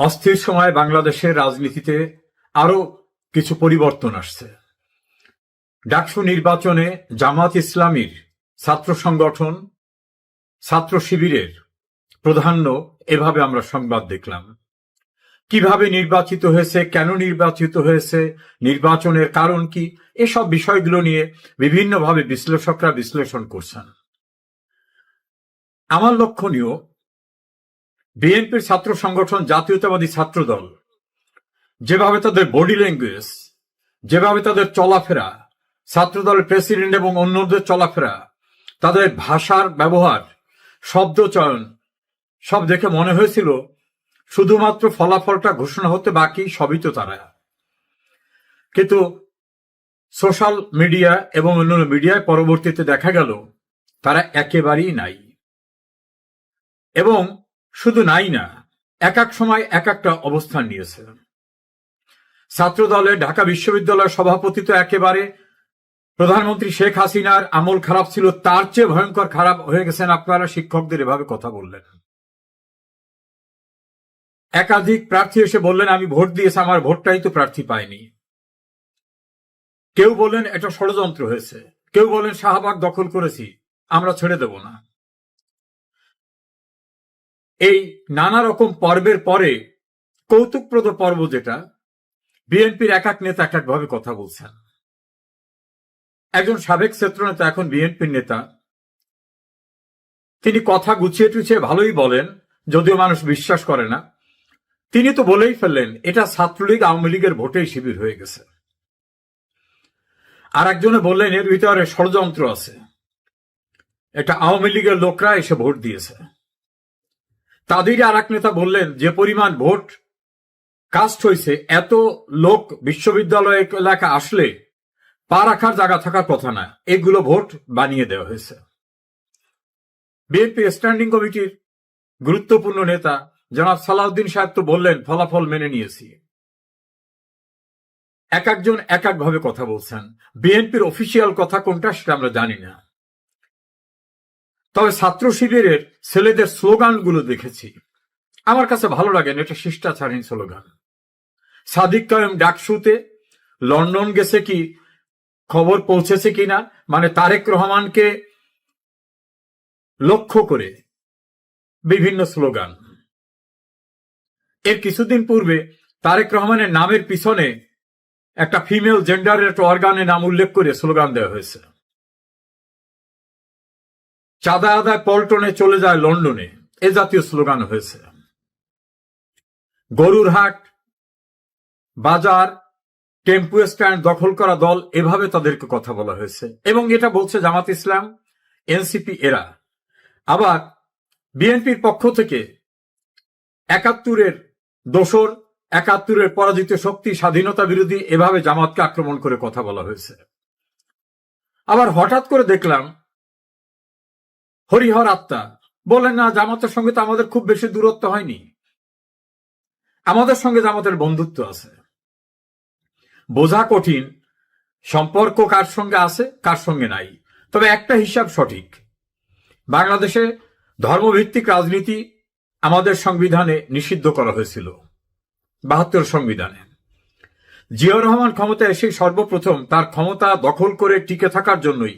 অস্থির সময় বাংলাদেশের রাজনীতিতে আরও কিছু পরিবর্তন আসছে। ডাকসু নির্বাচনে জামাত ইসলামীর ছাত্র সংগঠন, ছাত্র শিবিরের প্রাধান্য এভাবে আমরা সংবাদ দেখলাম। কীভাবে নির্বাচিত হয়েছে, কেন নির্বাচিত হয়েছে, নির্বাচনের কারণ কি, এসব বিষয়গুলো নিয়ে বিভিন্নভাবে বিশ্লেষকরা বিশ্লেষণ করছেন। আমার লক্ষণীয় বিএনপির ছাত্র সংগঠন জাতীয়তাবাদী ছাত্র দল যেভাবে তাদের বডি ল্যাঙ্গুয়েজ, যেভাবে তাদের চলাফেরা ছাত্র দলের প্রেসিডেন্ট এবং অন্যদের চলাফেরা, তাদের ভাষার ব্যবহার, শব্দ চয়ন, সব দেখে মনে হয়েছিল শুধুমাত্র ফলাফলটা ঘোষণা হতে বাকি সবই তো তারা। কিন্তু সোশ্যাল মিডিয়া এবং অন্যান্য মিডিয়ায় পরবর্তীতে দেখা গেল, তারা একেবারেই নাই। এবং শুধু নাই না, এক এক সময় এক একটা অবস্থান নিয়েছে। ছাত্র দলে ঢাকা বিশ্ববিদ্যালয়ের সভাপতি তো একেবারে। প্রধানমন্ত্রী শেখ হাসিনার আমল খারাপ ছিল, তার চেয়ে ভয়ঙ্কর খারাপ হয়ে গেছেন আপনারা শিক্ষকদের এভাবে কথা বললেন। একাধিক প্রার্থী এসে বললেন, আমি ভোট দিয়েছি, আমার ভোটটাই তো প্রার্থী পাইনি কেউ বললেন, এটা ষড়যন্ত্র হয়েছে। কেউ বলেন শাহবাগ দখল করেছি, আমরা ছেড়ে দেব না। এই নানা রকম পর্বের পরে কৌতুকপ্রদ পর্ব যেটা, বিএনপির এক এক নেতা এক একভাবে কথা বলছেন। একজন সাবেক নেতা, এখন বিএনপির নেতা, তিনি কথা গুছিয়ে টুছিয়ে ভালোই বলেন, যদিও মানুষ বিশ্বাস করে না। তিনি তো বলেই ফেললেন, এটা ছাত্রলীগ আওয়ামী লীগের ভোটেই শিবির হয়ে গেছে। আর একজনে বললেন, এর ভিতরে ষড়যন্ত্র আছে। এটা আওয়ামী লীগের লোকরা এসে ভোট দিয়েছে। তাদেরই আর নেতা বললেন, যে পরিমাণ ভোট কাস্ট হয়েছে এত লোক বিশ্ববিদ্যালয় এলাকা আসলে পা রাখার জায়গা থাকার কথা না। এগুলো ভোট বানিয়ে দেওয়া হয়েছে। বিএনপি স্ট্যান্ডিং কমিটির গুরুত্বপূর্ণ নেতা জনাব সালাউদ্দিন সাহেব তো বললেন, ফলাফল মেনে নিয়েছি। এক একজন এক এক ভাবে কথা বলছেন। বিএনপির অফিসিয়াল কথা কোনটা সেটা আমরা জানি না। তবে ছাত্র শিবিরের ছেলেদের স্লোগানগুলো দেখেছি। আমার কাছে ভালো লাগে এটা শিষ্টাচারীন স্লোগান। সাদিক কায়েম ডাকসুতে, লন্ডন গেছে কি, খবর পৌঁছেছে কিনা মানে তারেক রহমানকে লক্ষ্য করে বিভিন্ন স্লোগান। এর কিছুদিন পূর্বে তারেক রহমানের নামের পিছনে একটা ফিমেল জেন্ডারের অর্গানের নাম উল্লেখ করে স্লোগান দেওয়া হয়েছে। চাঁদা আদায় পল্টনে চলে যায় লন্ডনে। এ জাতীয় স্লোগান হয়েছে। গরুর হাট, বাজার, টেম্পু স্ট্যান্ড দখল করা দল, এভাবে তাদেরকে কথা বলা হয়েছে। এবং এটা বলছে জামাত ইসলাম, এনসিপি এরা। আবার বিএনপির পক্ষ থেকে একাত্তরের দোসর, একাত্তরের পরাজিত শক্তি, স্বাধীনতা বিরোধী, এভাবে জামাতকে আক্রমণ করে কথা বলা হয়েছে। আবার হঠাৎ করে দেখলাম হরিহর আত্মা, বলেন না জামাতের সঙ্গে তো আমাদের খুব বেশি দূরত্ব হয়নি। আমাদের সঙ্গে জামাতের বন্ধুত্ব আছে। বোঝা কঠিন, সম্পর্ক কার সঙ্গে আছে, কার সঙ্গে নাই। তবে একটা হিসাব সঠিক, বাংলাদেশে ধর্মভিত্তিক রাজনীতি আমাদের সংবিধানে নিষিদ্ধ করা হয়েছিল, বাহাত্তর সংবিধানে। জিয়াউর রহমান ক্ষমতা এসে সর্বপ্রথম তার ক্ষমতা দখল করে টিকে থাকার জন্যই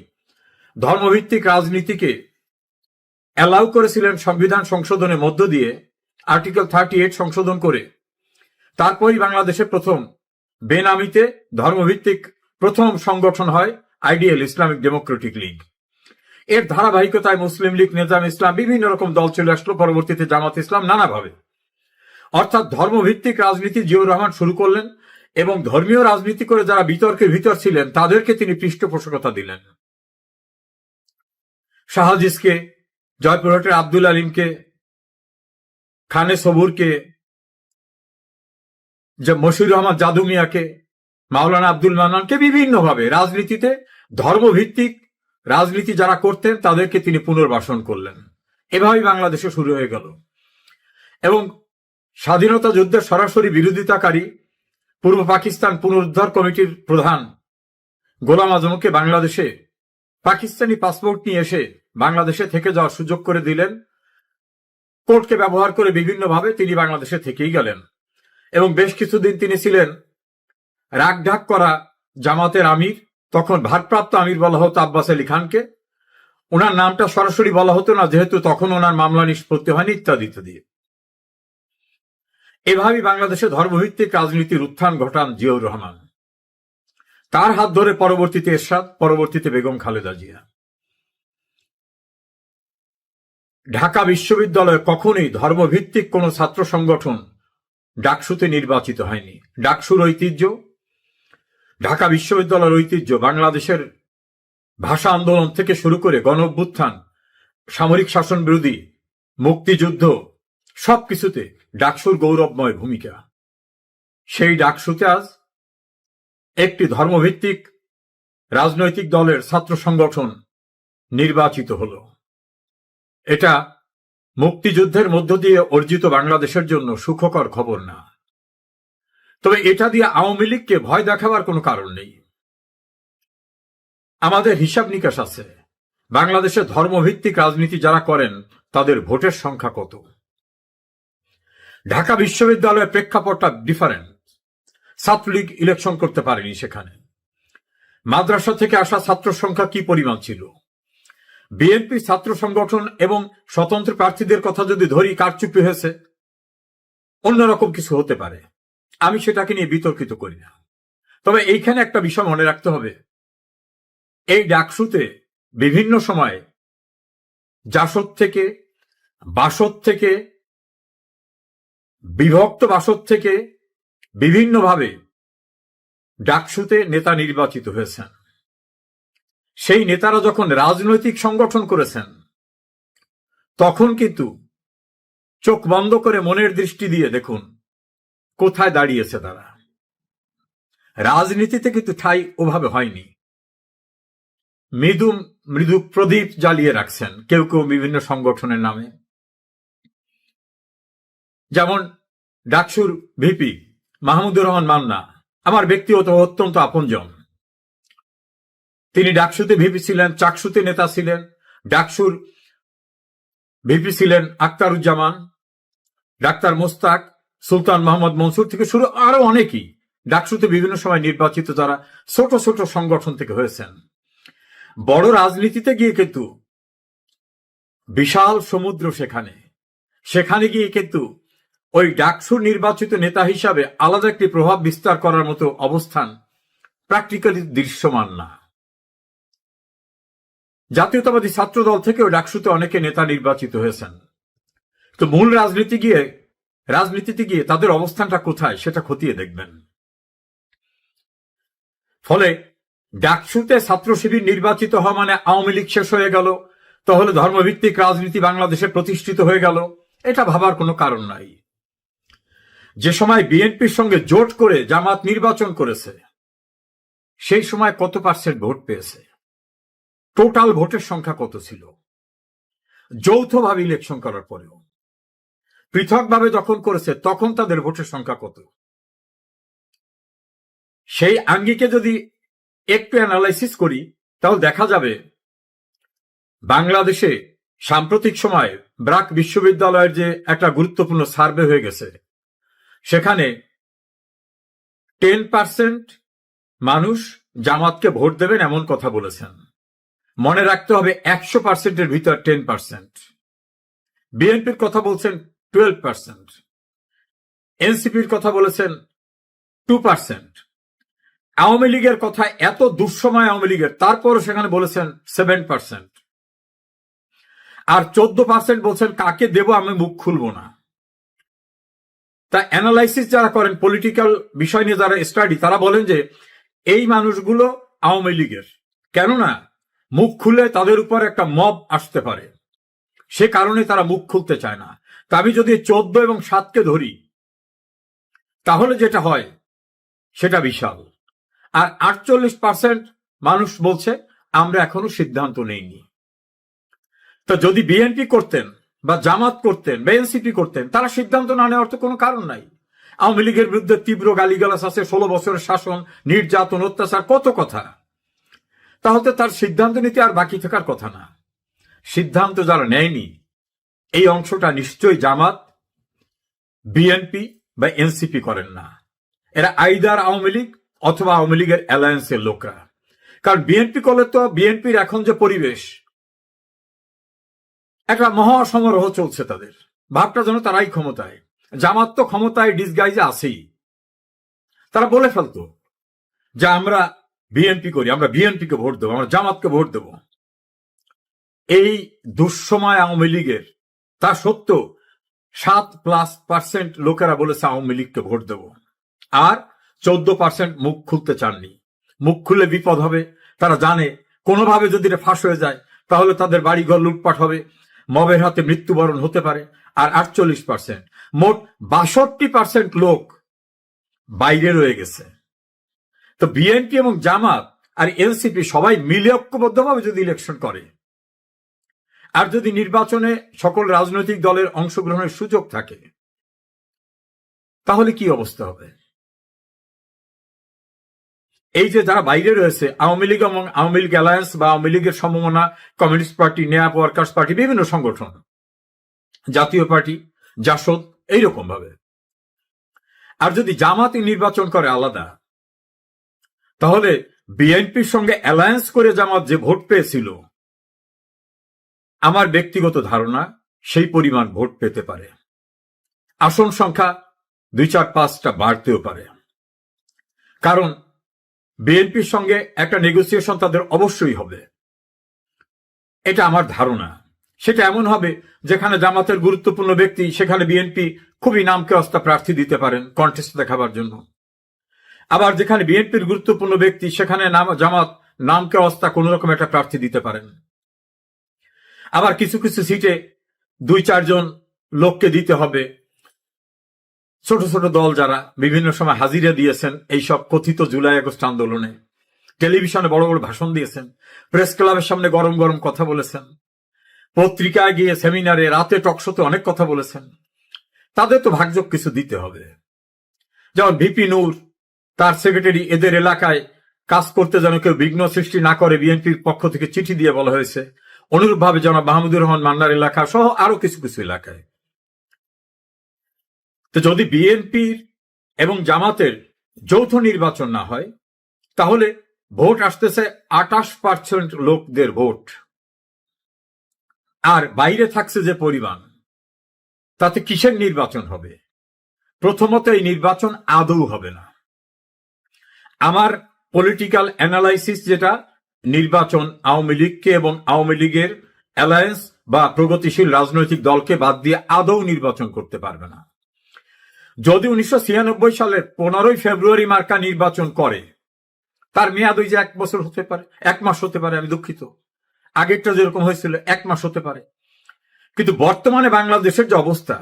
ধর্মভিত্তিক রাজনীতিকে অ্যালাউ করেছিলেন সংবিধান সংশোধনের মধ্য দিয়ে আর্টিকেল থার্টি এইট সংশোধন করে। তারপরই বাংলাদেশে প্রথম বেনামিতে ধর্মভিত্তিক প্রথম সংগঠন হয় আইডিয়াল ইসলামিক ডেমোক্রেটিক লীগ। এর ধারাবাহিকতায় মুসলিম লীগ, নেজাম ইসলাম, বিভিন্ন রকম দল চলে আসলো। পরবর্তীতে জামাত ইসলাম নানাভাবে। অর্থাৎ ধর্মভিত্তিক রাজনীতি জিয়ুর রহমান শুরু করলেন এবং ধর্মীয় রাজনীতি করে যারা বিতর্কের ভিতর ছিলেন, তাদেরকে তিনি পৃষ্ঠপোষকতা দিলেন। শাহাজিজকে জয়পুরহাটের আব্দুল আলিমকে, খানে সবুরকে, যে মশিউর রহমান জাদু মিয়াকে, মাওলানা আব্দুল মান্নানকে বিভিন্নভাবে রাজনীতিতে ধর্মভিত্তিক রাজনীতি যারা করতেন তাদেরকে তিনি পুনর্বাসন করলেন। এভাবেই বাংলাদেশে শুরু হয়ে গেল। এবং স্বাধীনতা যুদ্ধের সরাসরি বিরোধিতাকারী পূর্ব পাকিস্তান পুনরুদ্ধার কমিটির প্রধান গোলাম আজমকে বাংলাদেশে পাকিস্তানি পাসপোর্ট নিয়ে এসে বাংলাদেশে থেকে যাওয়ার সুযোগ করে দিলেন। কোর্টকে ব্যবহার করে বিভিন্নভাবে তিনি বাংলাদেশে থেকেই গেলেন। এবং বেশ কিছুদিন তিনি ছিলেন রাগ ঢাক করা জামাতের আমির, তখন ভারপ্রাপ্ত আমির বলা হতো আব্বাস আলী খানকে। ওনার নামটা সরাসরি বলা হতো না, যেহেতু তখন ওনার মামলা নিষ্পত্তি হয়নি, ইত্যাদি ইত্যাদি। এভাবেই বাংলাদেশে ধর্মভিত্তিক রাজনীতির উত্থান ঘটান জিয়াউর রহমান। তার হাত ধরে পরবর্তীতে এরশাদ, পরবর্তীতে বেগম খালেদা জিয়া। ঢাকা বিশ্ববিদ্যালয়ে কখনোই ধর্মভিত্তিক কোন ছাত্র সংগঠন ডাকসুতে নির্বাচিত হয়নি। ডাকসুর ঐতিহ্য, ঢাকা বিশ্ববিদ্যালয়ের ঐতিহ্য, বাংলাদেশের ভাষা আন্দোলন থেকে শুরু করে গণ অভ্যুত্থান সামরিক শাসন বিরোধী, মুক্তিযুদ্ধ সব কিছুতে ডাকসুর গৌরবময় ভূমিকা। সেই ডাকসুতে আজ একটি ধর্মভিত্তিক রাজনৈতিক দলের ছাত্র সংগঠন নির্বাচিত হল। এটা মুক্তিযুদ্ধের মধ্য দিয়ে অর্জিত বাংলাদেশের জন্য সুখকর খবর না। তবে এটা দিয়ে আওয়ামী লীগকে ভয় দেখাবার কোনো কারণ নেই। আমাদের হিসাব নিকাশ আছে। বাংলাদেশে ধর্মভিত্তিক রাজনীতি যারা করেন, তাদের ভোটের সংখ্যা কত? ঢাকা বিশ্ববিদ্যালয়ের প্রেক্ষাপটটা ডিফারেন্ট ছাত্রলীগ ইলেকশন করতে পারেনি সেখানে। মাদ্রাসা থেকে আসা ছাত্র সংখ্যা কি পরিমাণ ছিল? বিএনপি ছাত্র সংগঠন এবং স্বতন্ত্র প্রার্থীদের কথা যদি ধরি, কারচুপি হয়েছে। অন্যরকম কিছু হতে পারে। আমি সেটাকে নিয়ে বিতর্কিত করি না। তবে এইখানে একটা বিষয় মনে রাখতে হবে। এই ডাকসুতে বিভিন্ন সময় জাসদ থেকে, বাসদ থেকে, বিভক্ত বাসদ থেকে বিভিন্নভাবে ডাকসুতে নেতা নির্বাচিত হয়েছেন। সেই নেতারা যখন রাজনৈতিক সংগঠন করেছেন, তখন কিন্তু চোখ বন্ধ করে মনের দৃষ্টি দিয়ে দেখুন, কোথায় দাঁড়িয়েছে তারা। রাজনীতিতে কিন্তু ঠাই ওভাবে হয়নি। মৃদু মৃদু প্রদীপ জ্বালিয়ে রাখছেন কেউ কেউ বিভিন্ন সংগঠনের নামে। যেমন ডাকসুর ভিপি মাহমুদুর রহমান মান্না, আমার ব্যক্তিগত অত্যন্ত আপনজন। তিনি ডাকসুতে ভিপি ছিলেন, চাকসুতে নেতা ছিলেন, ডাকসুর ভিপি ছিলেন আক্তারুজ্জামান, ডাক্তার মোস্তাক, সুলতান মোহাম্মদ মনসুর থেকে শুরু আরও অনেকেই ডাকসুতে বিভিন্ন সময় নির্বাচিত যারা ছোট ছোট সংগঠন থেকে হয়েছেন। বড় রাজনীতিতে গিয়ে কিন্তু বিশাল সমুদ্র সেখানে। সেখানে গিয়ে কিন্তু ওই ডাকসুর নির্বাচিত নেতা হিসাবে আলাদা একটি প্রভাব বিস্তার করার মতো অবস্থান প্র্যাকটিক্যালি দৃশ্যমান না। জাতীয়তাবাদী ছাত্র দল থেকেও ডাকসুতে অনেকে নেতা নির্বাচিত হয়েছেন। তো মূল রাজনীতি গিয়ে, রাজনীতিতে গিয়ে তাদের অবস্থানটা কোথায় সেটা খতিয়ে দেখবেন। ফলে ডাকসুতে ছাত্র শিবির নির্বাচিত হওয়া মানে আওয়ামী লীগ শেষ হয়ে গেল, তাহলে ধর্মভিত্তিক রাজনীতি বাংলাদেশে প্রতিষ্ঠিত হয়ে গেল, এটা ভাবার কোনো কারণ নাই। যে সময় বিএনপির সঙ্গে জোট করে জামাত নির্বাচন করেছে, সেই সময় কত পার্সেন্ট ভোট পেয়েছে? টোটাল ভোটের সংখ্যা কত ছিল? যৌথভাবে ইলেকশন করার পরেও। পৃথকভাবে যখন করেছে, তখন তাদের ভোটের সংখ্যা কত? সেই আঙ্গিকে যদি একটু অ্যানালাইসিস করি, তাহলে দেখা যাবে, বাংলাদেশে সাম্প্রতিক সময়ে ব্রাক বিশ্ববিদ্যালয়ের যে একটা গুরুত্বপূর্ণ সার্ভে হয়ে গেছে, সেখানে টেন পার্সেন্ট মানুষ জামাতকে ভোট দেবেন এমন কথা বলেছেন। মনে রাখতে হবে একশো পার্সেন্টের ভিতর টেন পার্সেন্ট বিএনপির কথা বলছেন টুয়েলভ পার্সেন্ট এনসিপির কথা বলেছেন টু পার্সেন্ট আওয়ামী লীগের কথা এত দুঃসময় আওয়ামী লীগের, তারপরও সেখানে বলেছেন সেভেন পার্সেন্ট আর চোদ্দ পার্সেন্ট বলছেন, কাকে দেব আমি মুখ খুলব না? তা অ্যানালাইসিস যারা করেন পলিটিক্যাল বিষয় নিয়ে যারা স্টাডি তারা বলেন যে, এই মানুষগুলো আওয়ামী লীগের। কেননা মুখ খুলে তাদের উপর একটা মব আসতে পারে। সে কারণে তারা মুখ খুলতে চায় না। তা আমি যদি চোদ্দ এবং সাতকে ধরি, তাহলে যেটা হয়, সেটা বিশাল। আর আটচল্লিশ পার্সেন্ট মানুষ বলছে, আমরা এখনও সিদ্ধান্ত নেইনি। তো যদি বিএনপি করতেন বা জামাত করতেন বা এনসিপি করতেন, তারা সিদ্ধান্ত না নেওয়ার তো কোনো কারণ নাই। আওয়ামী লীগের বিরুদ্ধে তীব্র গালিগালাস আছে, ষোলো বছরের শাসন, নির্যাতন, অত্যাচার, কত কথা। তাহলে তার সিদ্ধান্ত নিতে আর বাকি থাকার কথা না। সিদ্ধান্ত যারা নেয়নি, এই অংশটা নিশ্চয়ই জামাত, বিএনপি বা এনসিপি করেন না। এরা আইদার আওয়ামী লীগ অথবা আওয়ামী লীগের অ্যালায়েন্সের লোকরা। কারণ বিএনপি করলে তো বিএনপির এখন যে পরিবেশ, একটা মহাসমারোহ চলছে তাদের। ভাবটা যেন তারাই ক্ষমতায়। জামাত তো ক্ষমতায় ডিসগাইজে আছেই। তারা বলে ফেলতো যে আমরা বিএনপি করি, আমরা বিএনপিকে ভোট দেবো, আমরা জামাতকে ভোট দেব। এই দুঃসময় আওয়ামী লীগের, তা সত্ত্বেও সাত প্লাস পার্সেন্ট লোকেরা বলেছে আওয়ামী লীগকে ভোট দেব। আর চোদ্দ পার্সেন্ট মুখ খুলতে চাননি। মুখ খুললে বিপদ হবে, তারা জানে, কোনোভাবে যদি এটা ফাঁস হয়ে যায়, তাহলে তাদের বাড়িঘর লুটপাট হবে, মবের হাতে মৃত্যুবরণ হতে পারে, আর আটচল্লিশ পার্সেন্ট মোট বাষট্টি পার্সেন্ট লোক বাইরে রয়ে গেছে। তো বিএনপি এবং জামাত আর এনসিপি সবাই মিলে ঐক্যবদ্ধভাবে যদি ইলেকশন করে, আর যদি নির্বাচনে সকল রাজনৈতিক দলের অংশগ্রহণের সুযোগ থাকে, তাহলে কি অবস্থা হবে? এই যে যারা বাইরে রয়েছে, আওয়ামী লীগ এবং আওয়ামী লীগ অ্যালায়েন্স বা আওয়ামী লীগের সম্ভাবনা কমিউনিস্ট পার্টি নেয়াপ ওয়ার্কার্স পার্টি বিভিন্ন সংগঠন, জাতীয় পার্টি, জাসদ এইরকম ভাবে আর যদি জামাতি নির্বাচন করে আলাদা তাহলে বিএনপির সঙ্গে অ্যালায়েন্স করে জামাত যে ভোট পেয়েছিল, আমার ব্যক্তিগত ধারণা সেই পরিমাণ ভোট পেতে পারে। আসন সংখ্যা দুই চার পাঁচটা বাড়তেও পারে। কারণ বিএনপির সঙ্গে একটা নেগোসিয়েশন তাদের অবশ্যই হবে। এটা আমার ধারণা। সেটা এমন হবে যেখানে জামাতের গুরুত্বপূর্ণ ব্যক্তি, সেখানে বিএনপি খুবই নামকে অস্তা প্রার্থী দিতে পারেন কন্টেস্ট দেখাবার জন্য। আবার যেখানে বিএনপির গুরুত্বপূর্ণ ব্যক্তি, সেখানে নাম, জামাত নামকে অস্তা কোন রকম একটা প্রার্থী দিতে পারেন। আবার কিছু কিছু সিটে দুই, চারজন লোককে দিতে হবে। ছোট ছোট দল যারা বিভিন্ন সময় হাজিরা দিয়েছেন এইসব কথিত জুলাই আগস্ট আন্দোলনে। টেলিভিশনে বড় বড় ভাষণ দিয়েছেন, প্রেস ক্লাবের সামনে গরম গরম কথা বলেছেন, পত্রিকায় গিয়ে সেমিনারে, রাতে টকশোতে অনেক কথা বলেছেন। তাদের তো ভাগযোগ কিছু দিতে হবে। যেমন ভিপি নূর তার সেক্রেটারি এদের এলাকায় কাজ করতে যেন কেউ বিঘ্ন সৃষ্টি না করে বিএনপির পক্ষ থেকে চিঠি দিয়ে বলা হয়েছে। অনুরূপভাবে জনাব মাহমুদুর রহমান মান্নার এলাকা সহ আরও কিছু কিছু এলাকায়। তো যদি বিএনপির এবং জামাতের যৌথ নির্বাচন না হয়, তাহলে ভোট আসতেছে আটাশ পার্সেন্ট লোকদের ভোট। আর বাইরে থাকছে যে পরিমাণ, তাতে কিসের নির্বাচন হবে? প্রথমত এই নির্বাচন আদৌ হবে না। আমার পলিটিক্যাল অ্যানালাইসিস যেটা, নির্বাচন আওয়ামী লীগকে এবং আওয়ামী লীগের অ্যালায়েন্স বা প্রগতিশীল রাজনৈতিক দলকে বাদ দিয়ে আদৌ নির্বাচন করতে পারবে না। যদি উনিশশো ছিয়ানব্বই সালের পনেরোই ফেব্রুয়ারি মার্কা নির্বাচন করে, তার মেয়াদ ওই যে এক বছর হতে পারে, এক মাস হতে পারে, আমি দুঃখিত। আগেরটা যেরকম হয়েছিল, এক মাস হতে পারে। কিন্তু বর্তমানে বাংলাদেশের যে অবস্থা,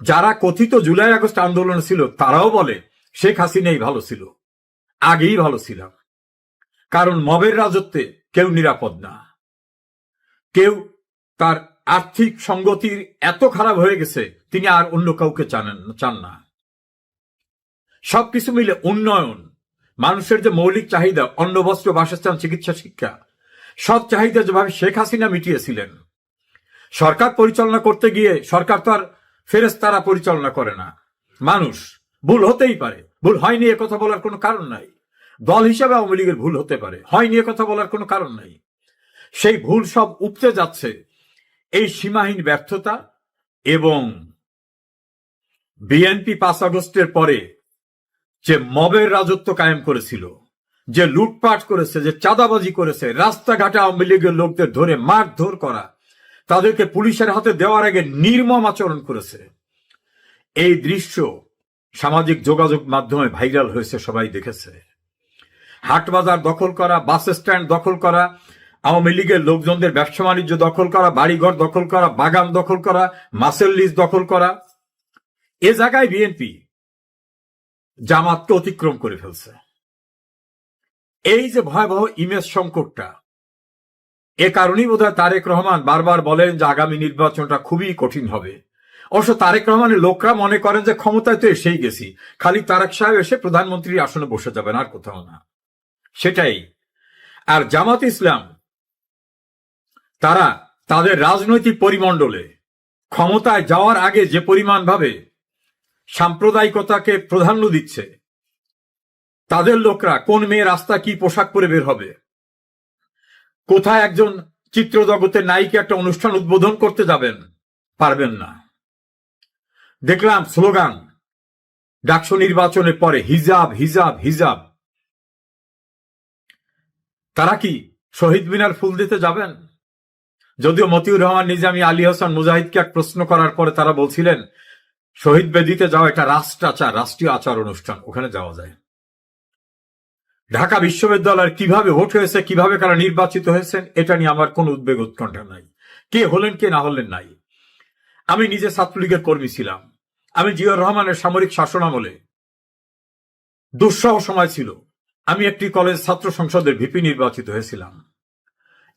যারা কথিত জুলাই আগস্ট আন্দোলন ছিল, তারাও বলে শেখ হাসিনাই ভালো ছিল। আগেই ভালো ছিলাম। কারণ মবের রাজত্বে কেউ নিরাপদ না। কেউ তার আর্থিক সঙ্গতির এত খারাপ হয়ে গেছে, তিনি আর অন্য কাউকে জানেন চান না। সবকিছু মিলে উন্নয়ন, মানুষের যে মৌলিক চাহিদা, অন্ন, বস্ত্র, বাসস্থান, চিকিৎসা, শিক্ষা, সব চাহিদা যেভাবে শেখ হাসিনা মিটিয়েছিলেন। সরকার পরিচালনা করতে গিয়ে সরকার তো আর ফেরেস্তারা পরিচালনা করে না। মানুষ ভুল হতেই পারে। ভুল হয়নি এ কথা বলার কোনো কারণ নাই। দল হিসাবে আওয়ামী লীগের ভুল হতে পারে। হয়নি এ কথা বলার কোনো কারণ নাই। সেই ভুল সব উপচে যাচ্ছে এই সীমাহীন ব্যর্থতা এবং বিএনপি পাঁচ আগস্টের পরে যে মবের রাজত্ব কায়েম করেছিল, যে লুটপাট করেছে, যে চাঁদাবাজি করেছে, রাস্তাঘাটে আওয়ামী লীগের লোকদের ধরে মারধর করা, তাদেরকে পুলিশের হাতে দেওয়ার আগে নির্মম আচরণ করেছে, এই দৃশ্য সামাজিক যোগাযোগ মাধ্যমে ভাইরাল হয়েছে, সবাই দেখেছে। হাটবাজার দখল করা, বাস স্ট্যান্ড দখল করা, আওয়ামী লীগের লোকজনদের ব্যবসা বাণিজ্য দখল করা, বাড়িঘর দখল করা, বাগান দখল করা, মাসেল লিজ দখল করা, এ জায়গায় বিএনপি জামাতকে অতিক্রম করে ফেলছে। এই যে ভয়াবহ ইমেজ সংকটটা, এ কারণেই বোধহয় তারেক রহমান বারবার বলেন যে আগামী নির্বাচনটা খুবই কঠিন হবে। অবশ্য তারেক রহমানের লোকরা মনে করেন যে ক্ষমতায় তো এসেই গেছি। খালি তারেক সাহেব এসে প্রধানমন্ত্রীর আসনে বসে যাবেন, আর কোথাও না। সেটাই। আর জামাত ইসলাম, তারা তাদের রাজনৈতিক পরিমণ্ডলে ক্ষমতায় যাওয়ার আগে যে পরিমাণ ভাবে সাম্প্রদায়িকতাকে প্রাধান্য দিচ্ছে, তাদের লোকরা কোন মেয়ে রাস্তা কি পোশাক পরে বের হবে? কোথায় একজন চিত্র জগতের নায়িকা একটা অনুষ্ঠান উদ্বোধন করতে যাবেন? পারবেন না। দেখলাম স্লোগান, ডাকসু নির্বাচনের পরে হিজাব হিজাব হিজাব। তারা কি শহীদ মিনার ফুল দিতে যাবেন? যদিও মতিউর রহমান, নিজামী আলী হাসান মুজাহিদকে এক প্রশ্ন করার পরে তারা বলছিলেন, শহীদ বেদিতে যাওয়া এটা রাষ্ট্রাচার, রাষ্ট্রীয় আচার অনুষ্ঠান, ওখানে যাওয়া যায়। ঢাকা বিশ্ববিদ্যালয়ের কীভাবে ভোট হয়েছে, কীভাবে কারা নির্বাচিত হয়েছেন, এটা নিয়ে আমার কোনো উদ্বেগ উৎকণ্ঠা নাই। কে হলেন, কে না হলেন নাই। আমি নিজে ছাত্রলীগের কর্মী ছিলাম। আমি জিয়র রহমানের সামরিক শাসনামলে দুঃসহ সময় ছিল। আমি একটি কলেজ ছাত্র সংসদের ভিপি নির্বাচিত হয়েছিলাম।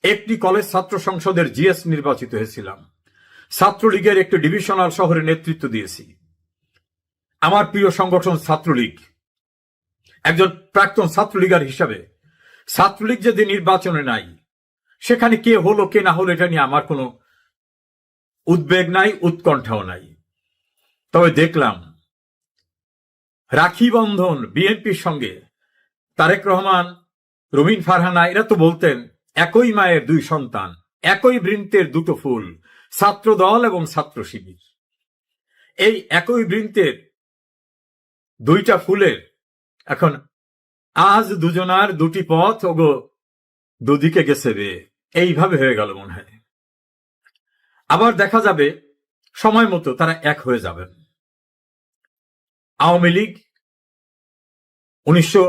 একটি কলেজ ছাত্র সংসদের জিএস নির্বাচিত হয়েছিলাম। ছাত্রলীগের একটি ডিভিশনাল শহরে নেতৃত্ব দিয়েছি। আমার প্রিয় সংগঠন ছাত্রলীগ। একজন প্রাক্তন ছাত্রলীগার হিসাবে ছাত্রলীগ যদি নির্বাচনে নাই, সেখানে কে হলো, কে না হলো, এটা নিয়ে আমার কোনো উদ্বেগ নাই, উৎকণ্ঠাও নাই। তবে দেখলাম, রাখি বন্ধন বিএনপির সঙ্গে তারেক রহমান রবিন ফারহানা, এরা তো বলতেন একই মায়ের দুই সন্তান, একই বৃন্তের দুটো ফুল, ছাত্র দল এবং ছাত্র শিবির। এই একই বৃন্তের দুইটা ফুলের এখন আজ দুজনার দুটি পথ, ওগো, দুদিকে গেছে রে। এইভাবে হয়ে গেল মনে হয়। আবার দেখা যাবে, সময় মতো তারা এক হয়ে যাবেন। আওয়ামী লীগ উনিশশো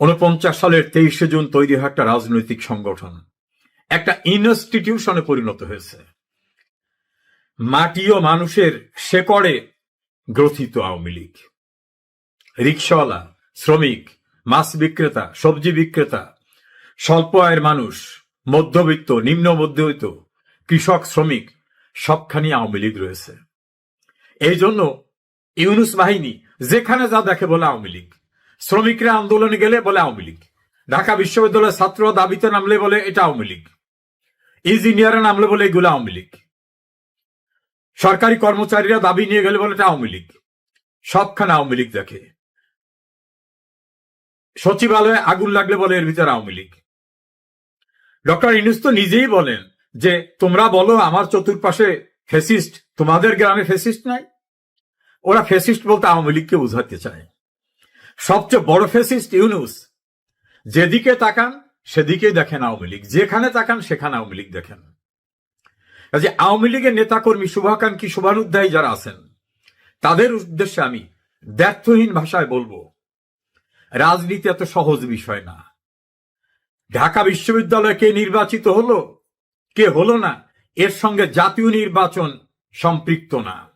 উনপঞ্চাশ সালের তেইশে জুন তৈরি হয় একটা রাজনৈতিক সংগঠন। একটা ইনস্টিটিউশনে পরিণত হয়েছে। মাটি ও মানুষের শেকড়ে গ্রথিত আওয়ামী লীগ। রিক্সাওয়ালা, শ্রমিক, মাছ বিক্রেতা, সবজি বিক্রেতা, স্বল্প আয়ের মানুষ, মধ্যবিত্ত, নিম্ন মধ্যবিত্ত, কৃষক, শ্রমিক সবখানি আওয়ামী লীগ রয়েছে। এই জন্য ইউনুস বাহিনী যেখানে যা দেখে বলে আওয়ামী লীগ। শ্রমিকরা আন্দোলনে গেলে বলে আওয়ামী লীগ। ঢাকা বিশ্ববিদ্যালয়ের ছাত্ররা দাবিতে নামলে বলে এটা আওয়ামী লীগ। ইঞ্জিনিয়াররা নামলে বলে এগুলো আওয়ামী লীগ। সরকারি কর্মচারীরা দাবি নিয়ে গেলে বলে এটা আওয়ামী লীগ। সবখানে আওয়ামী লীগ দেখে। সচিবালয়ে আগুন লাগলে বলে এর ভিতরে আওয়ামী লীগ। ডক্টর ইনুস তো নিজেই বলেন যে, তোমরা বলো আমার চতুর্পাশে ফেসিস্ট, তোমাদের গ্রামে ফেসিস্ট নাই? ওরা ফেসিস্ট বলতে আওয়ামী লীগকে বুঝাতে চায়। সবচেয়ে বড় ফেসিস্ট ইউনুস। যেদিকে তাকান সেদিকে দেখেন আওয়ামী লীগ। যেখানে তাকান, সেখানে আওয়ামী লীগ দেখেন। কাজে আওয়ামী লীগের নেতাকর্মী শুভাকাঙ্ক্ষী শুভানুধ্যায়ী যারা আছেন? তাদের উদ্দেশ্যে আমি ব্যর্থহীন ভাষায় বলব, রাজনীতি এত সহজ বিষয় না। ঢাকা বিশ্ববিদ্যালয়ে কে নির্বাচিত হলো, কে হলো না, এর সঙ্গে জাতীয় নির্বাচন সম্পৃক্ত না।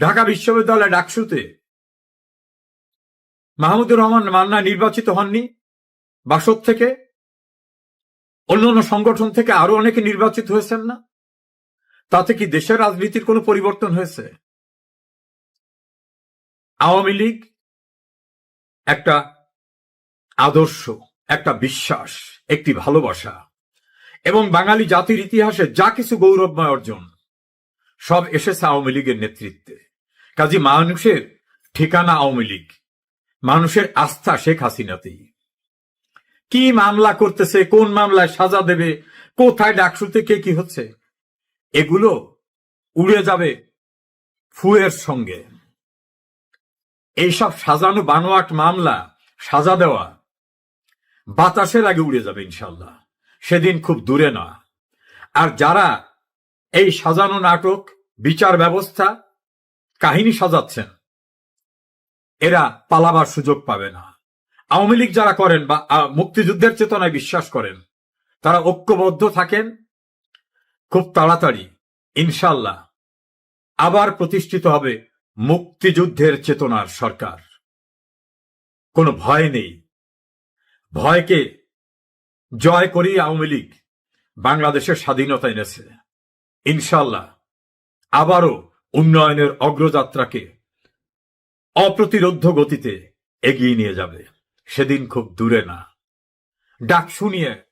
ঢাকা বিশ্ববিদ্যালয় ডাকসুতে মাহমুদুর রহমান মান্না নির্বাচিত হননি, বাসদ থেকে। অন্যান্য সংগঠন থেকে আরও অনেকে নির্বাচিত হয়েছেন না। তাতে কি দেশের রাজনীতির কোনো পরিবর্তন হয়েছে? আওয়ামী লীগ একটা আদর্শ, একটা বিশ্বাস, একটি ভালোবাসা এবং বাঙালি জাতির ইতিহাসে যা কিছু গৌরবময় অর্জন, সব এসেছে আওয়ামী লীগের নেতৃত্বে। কাজী মানুষের ঠিকানা আওয়ামী লীগ, মানুষের আস্থা শেখ হাসিনাতেই। কি মামলা করতেছে, কোন মামলায় সাজা দেবে, কোথায় ডাকসুতে কে কি হচ্ছে, এগুলো উড়ে যাবে ফুয়ের সঙ্গে। এইসব সাজানো বানোয়াট মামলা, সাজা দেওয়া বাতাসের আগে উড়ে যাবে ইনশাল্লাহ সেদিন খুব দূরে না। আর যারা এই সাজানো নাটক, বিচার ব্যবস্থা কাহিনী সাজাচ্ছেন এরা পালাবার সুযোগ পাবে না। আওয়ামী লীগ যারা করেন বা মুক্তিযুদ্ধের চেতনায় বিশ্বাস করেন, তারা ঐক্যবদ্ধ থাকেন খুব তাড়াতাড়ি ইনশাল্লাহ আবার প্রতিষ্ঠিত হবে মুক্তিযুদ্ধের চেতনার সরকার। কোনো ভয় নেই। ভয়কে জয় করেই আওয়ামী লীগ বাংলাদেশের স্বাধীনতা এনেছে। ইনশাল্লাহ আবারও উন্নয়নের অগ্রযাত্রাকে অপ্রতিরোধ্য গতিতে এগিয়ে নিয়ে যাবে। সেদিন খুব দূরে না। ডাক শুনিয়ে